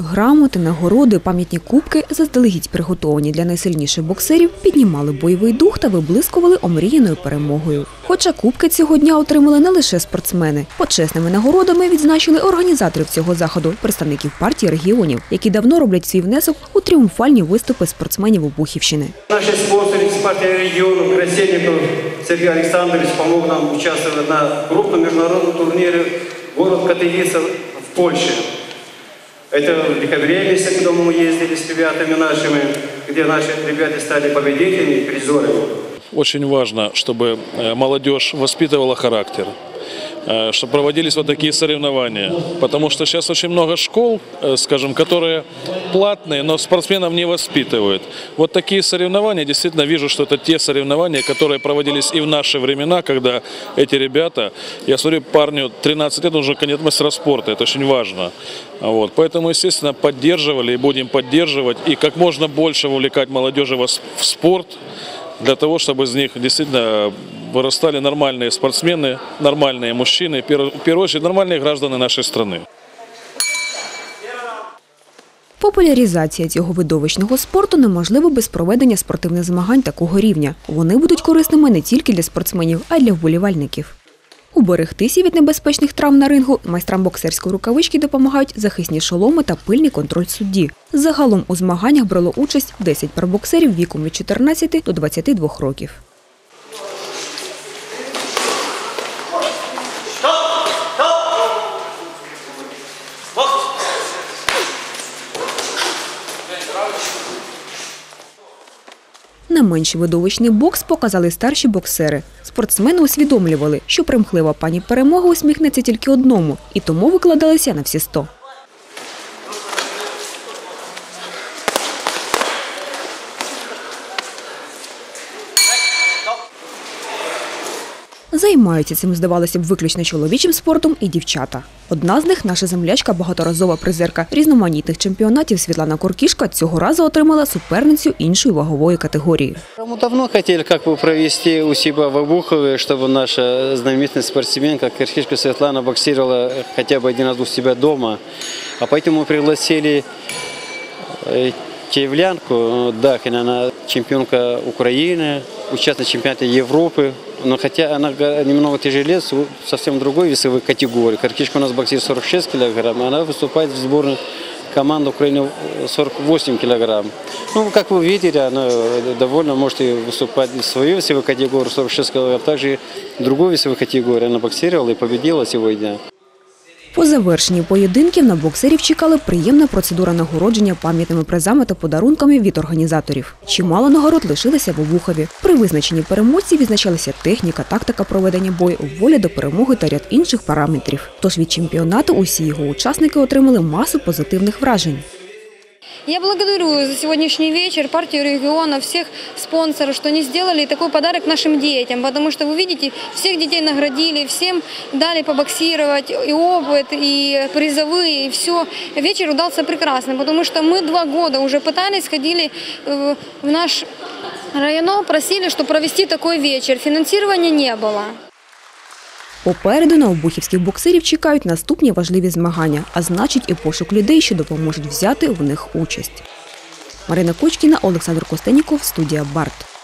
Грамоти, нагороди, пам'ятні кубки, заздалегідь приготовані для найсильніших боксерів, піднімали бойовий дух та виблискували омріяною перемогою. Хоча кубки цього дня отримали не лише спортсмени. Почесними нагородами відзначили організаторів цього заходу, представників партії регіонів, які давно роблять свій внесок у тріумфальні виступи спортсменів Обухівщини. Наши спонсоры из партии региона Красильников Сергей Александрович помог нам участвовать на крупном международном турнире город Катыгиса в Польше. Это в декабре месяце, когда мы ездили с ребятами нашими, где наши ребята стали победителями и. Очень важно, чтобы э, молодежь воспитывала характер, э, чтобы проводились вот такие соревнования. Потому что сейчас очень много школ, э, скажем, которые платные, но спортсменов не воспитывают. Вот такие соревнования, действительно вижу, что это те соревнования, которые проводились и в наши времена, когда эти ребята, я смотрю, парню 13 лет, он уже конец мастера спорта, это очень важно. Вот. Поэтому, естественно, поддерживали и будем поддерживать, и как можно больше вовлекать молодежи в спорт, для того, чтобы из них действительно вырастали нормальные спортсмены, нормальные мужчины, в первую очередь нормальные граждане нашей страны. Популяризація цього видовищного спорту неможлива без проведення спортивних змагань такого рівня. Вони будуть корисними не тільки для спортсменів, а й для вболівальників. Уберегтися від небезпечних травм на рингу майстрам боксерської рукавички допомагають захисні шоломи та пильний контроль судді. Загалом у змаганнях брало участь 10 парабоксерів віком від 14 до 22 років. Не менш видовищний бокс показали старші боксери. Спортсмени усвідомлювали, що примхлива пані перемога усміхнеться тільки одному, і тому викладалися на всі сто. Займаються цим, здавалося б, виключно чоловічим спортом і дівчата. Одна з них наша землячка, багаторазова призерка різноманітних чемпіонатів Світлана Коркішка цього разу отримала суперницю іншої вагової категорії. Мы давно хотели как бы провести у себя в Обухове, чтобы наша знаменитая спортсменка Кирхишка Светлана боксировала хотя бы один раз у себя дома. А поэтому мы пригласили э, киевлянку э, Дахина, она чемпионка Украины, участник чемпионата Европы. Но хотя она немного тяжелее, совсем другой весовой категории. Каркишка у нас боксирует 46 килограмм, а она выступает в сборной команды Украины э, 48 килограмм. Ну, как вы видели, она э, довольно может и выступать в свою весовую категорию 46 килограмм, также и в другой весовой категории она боксировала и победила сегодня. По завершенні поєдинків на боксерів чекала приємна процедура нагородження пам'ятними призами та подарунками від організаторів. Чимало нагород лишилися в Обухові. При визначенні переможців відзначалися техніка, тактика проведення бою, воля до перемоги та ряд інших параметрів. Тож від чемпіонату усі його учасники отримали масу позитивних вражень. Я благодарю за сегодняшний вечер партию региона, всех спонсоров, что они сделали такой подарок нашим детям, потому что вы видите, всех детей наградили, всем дали побоксировать, и опыт, и призовые, и все. Вечер удался прекрасно, потому что мы два года уже пытались, ходили э, в наш район, просили, что провести такой вечер. Финансирования не было. Попереду на обухівських боксерів чекають наступні важливі змагання, а значить і пошук людей, що допоможуть взяти в них участь. Марина Кочкіна, Олександр Костеніков, студія Барт.